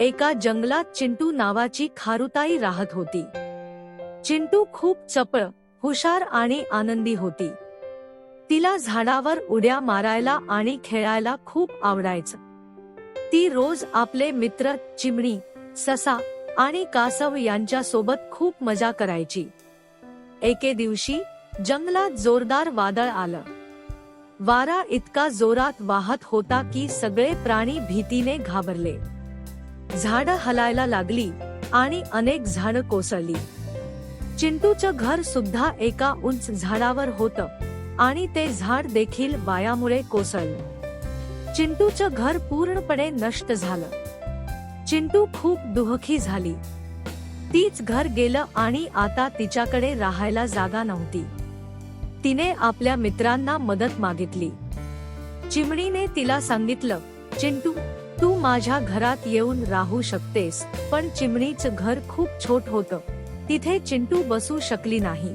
एका जंगलात चिंटू नावाची खारुताई राहत होती. चिंटू खूप चपळ हुशार आणि आनंदी होती. तिला झाडावर उड्या मारायला आणि खेळायला खूप आवडायचं. ती रोज आपले मित्र चिमणी ससा आणि कासव यांच्या सोबत खूप मजा करायची. एके दिवशी जंगलात जोरदार वादळ आलं. वारा इतका जोरात वाहत होता की सगळे प्राणी भीतीने घाबरले. झाडं हलायला लागली आणि अनेक झाडं कोसळली. चिंटूचं घर सुद्धा एका उंच झाडावर होतं आणि ते झाड देखील वायामुळे कोसळलं. चिंटूचं घर पूर्णपणे नष्ट झालं. चिंटू खूप दुःखी झाली. तीच घर गेलं आणि आता तिच्याकडे राहायला जागा नव्हती. तिने आपल्या मित्रांना मदत मागितली. चिमणीने तिला सांगितलं चिंटू तू माझ्या घरात येऊन राहू शकतेस पण चिमणीचं घर खूप छोट होतं. तिथे चिंटू बसू शकली नाही.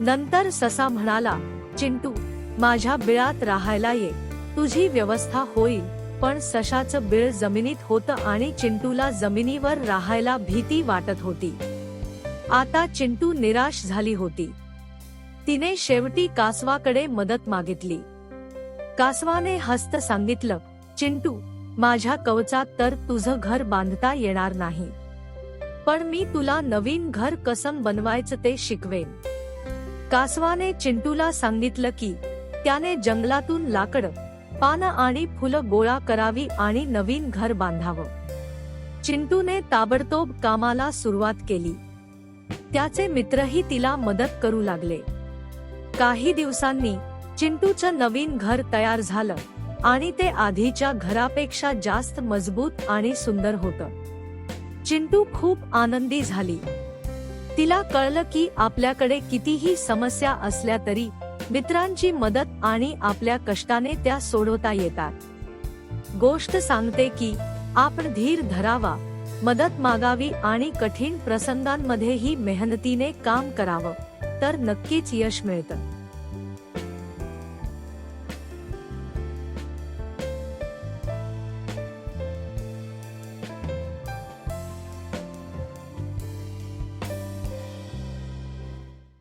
नंतर ससा म्हणाला चिंटू माझ्या बिळात राहायला ये. तुझी व्यवस्था होईल पण सशाचं बिळ जमिनीत होतं आणि चिंटूला जमिनीवर राहायला भीती वाटत होती. आता चिंटू निराश झाली होती. तिने शेवटी कासवाकडे मदत मागितली. कासवाने हस्त सांगितलं चिंटू माझ्या कवचात तर तुझं घर बांधता येणार नाही. पण मी तुला नवीन घर कसं बनवायचं ते शिकवेन. कासवाने चिंटूला सांगितलं की त्याने जंगलातून लाकड पानं आणि फुलं गोळा करावी आणि नवीन घर बांधावं. चिंटूने ताबडतोब कामाला सुरुवात केली. त्याचे मित्रही तिला मदत करू लागले. काही दिवसांनी चिंटूचं नवीन घर तयार झालं. आणि ते आधीच्या घरापेक्षा जास्त मजबूत आणि सुंदर होतं. चिंटू खूप आनंदी झाली. तिला कळलं की आपल्याकडे कितीही समस्या असल्या तरी मित्रांची मदत आणि आपल्या कष्टाने त्या सोडवता येतात. गोष्ट सांगते की आपण धीर धरावा मदत मागावी आणि कठीण प्रसंगांमध्येही मेहनतीने काम करावं तर नक्कीच यश मिळतं.